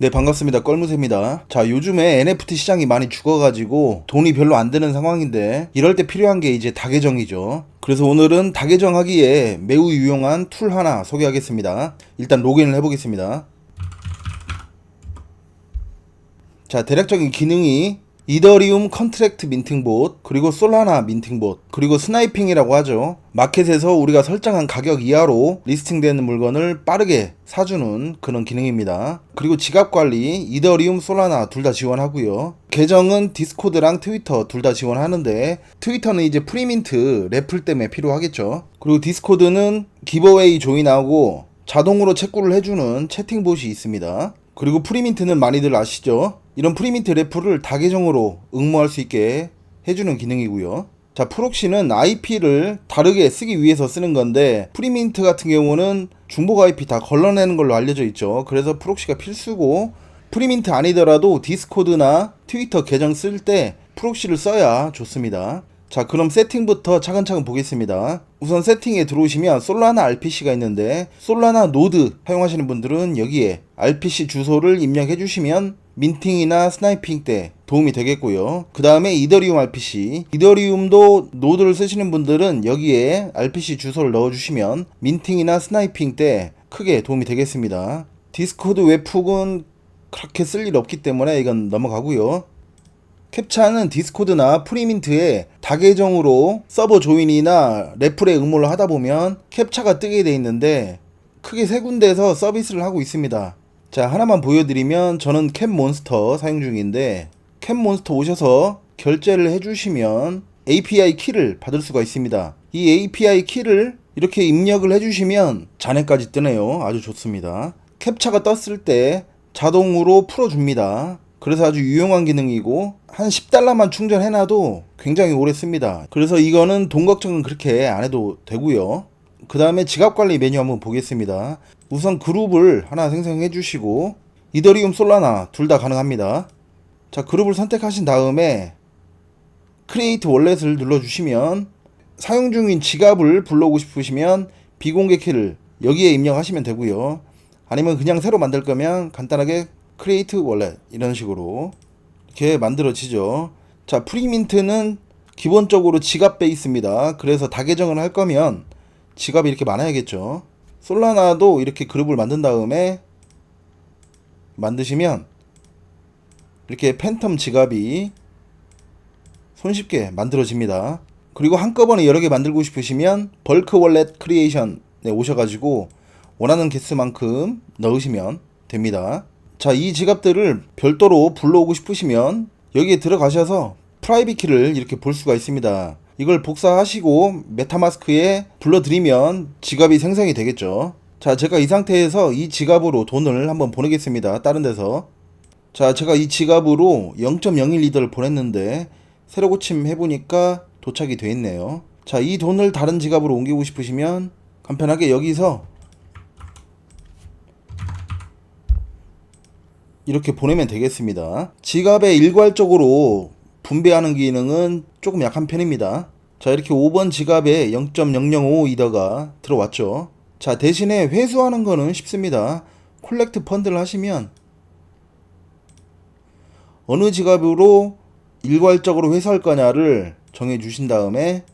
네, 반갑습니다. 껄무새입니다. 자, 요즘에 NFT 시장이 많이 죽어가지고 돈이 별로 안 되는 상황인데 이럴 때 필요한 게 이제 다계정이죠. 그래서 오늘은 다계정 하기에 매우 유용한 툴 하나 소개하겠습니다. 일단 로그인을 해보겠습니다. 자, 대략적인 기능이 이더리움 컨트랙트 민팅봇, 그리고 솔라나 민팅봇, 그리고 스나이핑이라고 하죠. 마켓에서 우리가 설정한 가격 이하로 리스팅되는 물건을 빠르게 사주는 그런 기능입니다. 그리고 지갑 관리, 이더리움, 솔라나 둘 다 지원하고요. 계정은 디스코드랑 트위터 둘 다 지원하는데 트위터는 이제 프리민트 래플 때문에 필요하겠죠. 그리고 디스코드는 기버웨이 조인하고 자동으로 체크를 해주는 채팅봇이 있습니다. 그리고 프리민트는 많이들 아시죠? 이런 프리민트 래플을 다계정으로 응모할 수 있게 해주는 기능이고요. 자, 프록시는 IP를 다르게 쓰기 위해서 쓰는 건데 프리민트 같은 경우는 중복 IP 다 걸러내는 걸로 알려져 있죠. 그래서 프록시가 필수고 프리민트 아니더라도 디스코드나 트위터 계정 쓸 때 프록시를 써야 좋습니다. 자, 그럼 세팅부터 차근차근 보겠습니다. 우선 세팅에 들어오시면 솔라나 RPC가 있는데 솔라나 노드 사용하시는 분들은 여기에 RPC 주소를 입력해 주시면 민팅이나 스나이핑 때 도움이 되겠고요. 그 다음에 이더리움 RPC. 이더리움도 노드를 쓰시는 분들은 여기에 RPC 주소를 넣어 주시면 민팅이나 스나이핑 때 크게 도움이 되겠습니다. 디스코드 웹훅은 그렇게 쓸 일 없기 때문에 이건 넘어가고요. 캡차는 디스코드나 프리민트에 다계정으로 서버 조인이나 레플에 응모를 하다 보면 캡차가 뜨게 돼 있는데 크게 세 군데에서 서비스를 하고 있습니다. 자, 하나만 보여드리면 저는 캡몬스터 사용 중인데 캡몬스터 오셔서 결제를 해주시면 API 키를 받을 수가 있습니다. 이 API 키를 이렇게 입력을 해주시면 잔해까지 뜨네요. 아주 좋습니다. 캡차가 떴을 때 자동으로 풀어줍니다. 그래서 아주 유용한 기능이고 한 10달러만 충전해놔도 굉장히 오래 씁니다. 그래서 이거는 돈 걱정은 그렇게 안 해도 되고요. 그 다음에 지갑 관리 메뉴 한번 보겠습니다. 우선 그룹을 하나 생성해 주시고 이더리움 솔라나 둘 다 가능합니다. 자 그룹을 선택하신 다음에 크리에이트 월렛을 눌러주시면 사용 중인 지갑을 불러오고 싶으시면 비공개 키를 여기에 입력하시면 되고요. 아니면 그냥 새로 만들 거면 간단하게 크리에이트 월렛 이런 식으로 이렇게 만들어지죠. 자, 프리민트는 기본적으로 지갑 베이스입니다. 그래서 다 계정을 할 거면 지갑이 이렇게 많아야겠죠. 솔라나도 이렇게 그룹을 만든 다음에 만드시면 이렇게 팬텀 지갑이 손쉽게 만들어집니다. 그리고 한꺼번에 여러 개 만들고 싶으시면 벌크 월렛 크리에이션에 오셔가지고 원하는 개수만큼 넣으시면 됩니다. 자, 이 지갑들을 별도로 불러오고 싶으시면 여기에 들어가셔서 프라이빗 키를 이렇게 볼 수가 있습니다. 이걸 복사하시고 메타마스크에 불러드리면 지갑이 생성이 되겠죠. 자, 제가 이 상태에서 이 지갑으로 돈을 한번 보내겠습니다. 다른 데서. 자, 제가 이 지갑으로 0.01리더를 보냈는데 새로 고침 해보니까 도착이 돼 있네요. 자, 이 돈을 다른 지갑으로 옮기고 싶으시면 간편하게 여기서 이렇게 보내면 되겠습니다. 지갑에 일괄적으로 분배하는 기능은 조금 약한 편입니다. 자, 이렇게 5번 지갑에 0.005 이더가 들어왔죠. 자, 대신에 회수하는 거는 쉽습니다. 콜렉트 펀드를 하시면 어느 지갑으로 일괄적으로 회수할 거냐를 정해 주신 다음에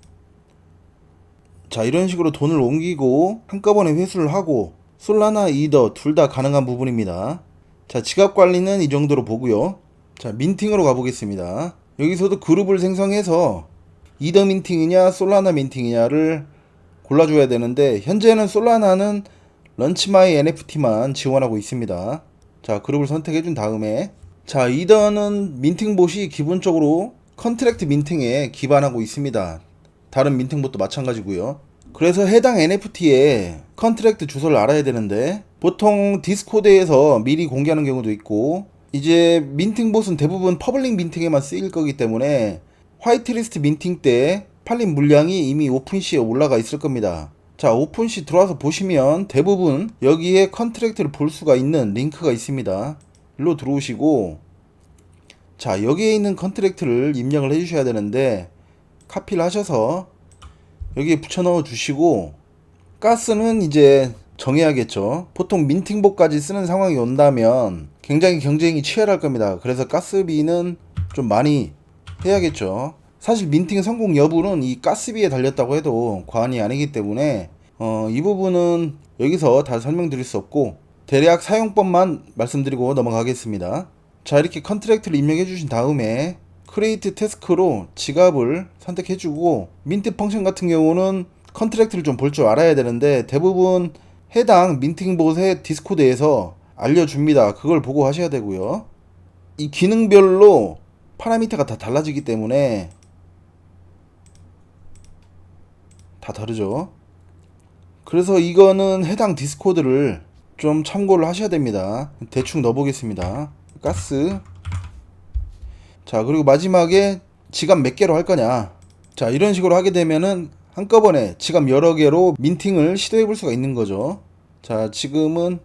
자, 이런 식으로 돈을 옮기고 한꺼번에 회수를 하고 솔라나 이더 둘 다 가능한 부분입니다. 자, 지갑 관리는 이 정도로 보고요. 자, 민팅으로 가보겠습니다. 여기서도 그룹을 생성해서 이더 민팅이냐 솔라나 민팅이냐를 골라줘야 되는데 현재는 솔라나는 런치마이 NFT만 지원하고 있습니다. 자, 그룹을 선택해 준 다음에 자, 이더는 민팅봇이 기본적으로 컨트랙트 민팅에 기반하고 있습니다. 다른 민팅봇도 마찬가지고요. 그래서 해당 NFT의 컨트랙트 주소를 알아야 되는데 보통 디스코드에서 미리 공개하는 경우도 있고 이제 민팅 봇은 대부분 퍼블릭 민팅에만 쓰일 거기 때문에 화이트리스트 민팅 때 팔린 물량이 이미 오픈시에 올라가 있을 겁니다. 자, 오픈시 들어와서 보시면 대부분 여기에 컨트랙트를 볼 수가 있는 링크가 있습니다. 일로 들어오시고 자, 여기에 있는 컨트랙트를 입력을 해 주셔야 되는데 카피를 하셔서 여기에 붙여 넣어 주시고 가스는 이제 정해야겠죠. 보통 민팅복까지 쓰는 상황이 온다면 굉장히 경쟁이 치열할 겁니다. 그래서 가스비는 좀 많이 해야겠죠. 사실 민팅 성공 여부는 이 가스비에 달렸다고 해도 과언이 아니기 때문에 어, 이 부분은 여기서 다 설명드릴 수 없고 대략 사용법만 말씀드리고 넘어가겠습니다. 자 이렇게 컨트랙트를 입력해 주신 다음에 크리에이트 태스크로 지갑을 선택해 주고 민트 펑션 같은 경우는 컨트랙트를 좀 볼 줄 알아야 되는데 대부분 해당 민팅봇의 디스코드에서 알려줍니다. 그걸 보고 하셔야 되고요. 이 기능별로 파라미터가 다 달라지기 때문에 다 다르죠. 그래서 이거는 해당 디스코드를 좀 참고를 하셔야 됩니다. 대충 넣어보겠습니다. 가스. 자, 그리고 마지막에 지갑 몇 개로 할 거냐. 자, 이런 식으로 하게 되면은 한꺼번에 지갑 여러 개로 민팅을 시도해 볼 수가 있는 거죠. 자, 지금은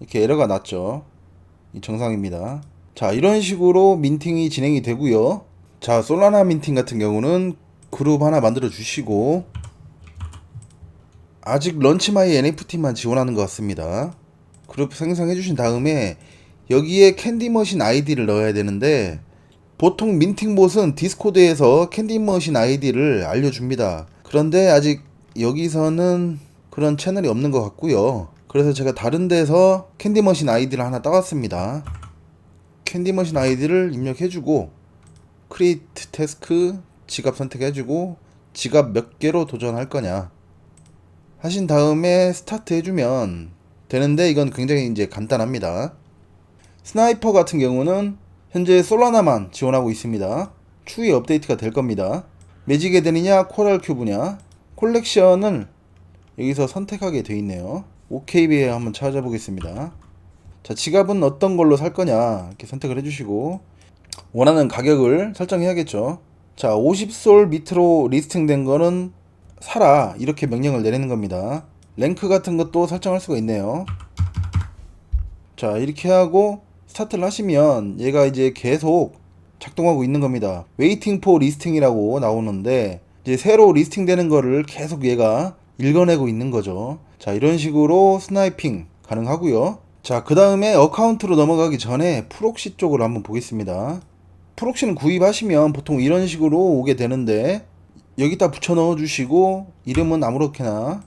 이렇게 에러가 났죠. 이 정상입니다. 자, 이런 식으로 민팅이 진행이 되고요. 자, 솔라나 민팅 같은 경우는 그룹 하나 만들어 주시고 아직 런치마이 NFT만 지원하는 것 같습니다. 그룹 생성해 주신 다음에 여기에 캔디머신 아이디를 넣어야 되는데 보통 민팅봇은 디스코드에서 캔디머신 아이디를 알려줍니다. 그런데 아직 여기서는 그런 채널이 없는 것 같고요. 그래서 제가 다른 데서 캔디머신 아이디를 하나 따왔습니다. 캔디머신 아이디를 입력해주고 크리에이트 태스크 지갑 선택해주고 지갑 몇 개로 도전할 거냐 하신 다음에 스타트 해주면 되는데 이건 굉장히 이제 간단합니다. 스나이퍼 같은 경우는 현재 솔라나만 지원하고 있습니다. 추후에 업데이트가 될 겁니다. 매직 에덴이냐 코랄 큐브냐 콜렉션을 여기서 선택하게 돼 있네요. OKB에 한번 찾아보겠습니다. 자 지갑은 어떤 걸로 살 거냐 이렇게 선택을 해주시고 원하는 가격을 설정해야겠죠. 자 50솔 밑으로 리스팅된 거는 사라 이렇게 명령을 내리는 겁니다. 랭크 같은 것도 설정할 수가 있네요. 자 이렇게 하고 스타트를 하시면 얘가 이제 계속 작동하고 있는 겁니다. waiting for listing이라고 나오는데 이제 새로 리스팅 되는 거를 계속 얘가 읽어내고 있는 거죠. 자 이런 식으로 스나이핑 가능하고요. 자 그 다음에 어카운트로 넘어가기 전에 프록시 쪽으로 한번 보겠습니다. 프록시는 구입하시면 보통 이런 식으로 오게 되는데 여기다 붙여 넣어 주시고 이름은 아무렇게나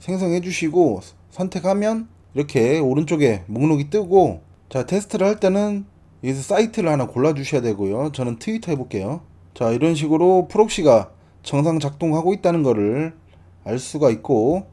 생성해 주시고 선택하면 이렇게 오른쪽에 목록이 뜨고 자 테스트를 할 때는 여기서 사이트를 하나 골라 주셔야 되고요. 저는 트위터 해볼게요. 자 이런 식으로 프록시가 정상 작동하고 있다는 거를 알 수가 있고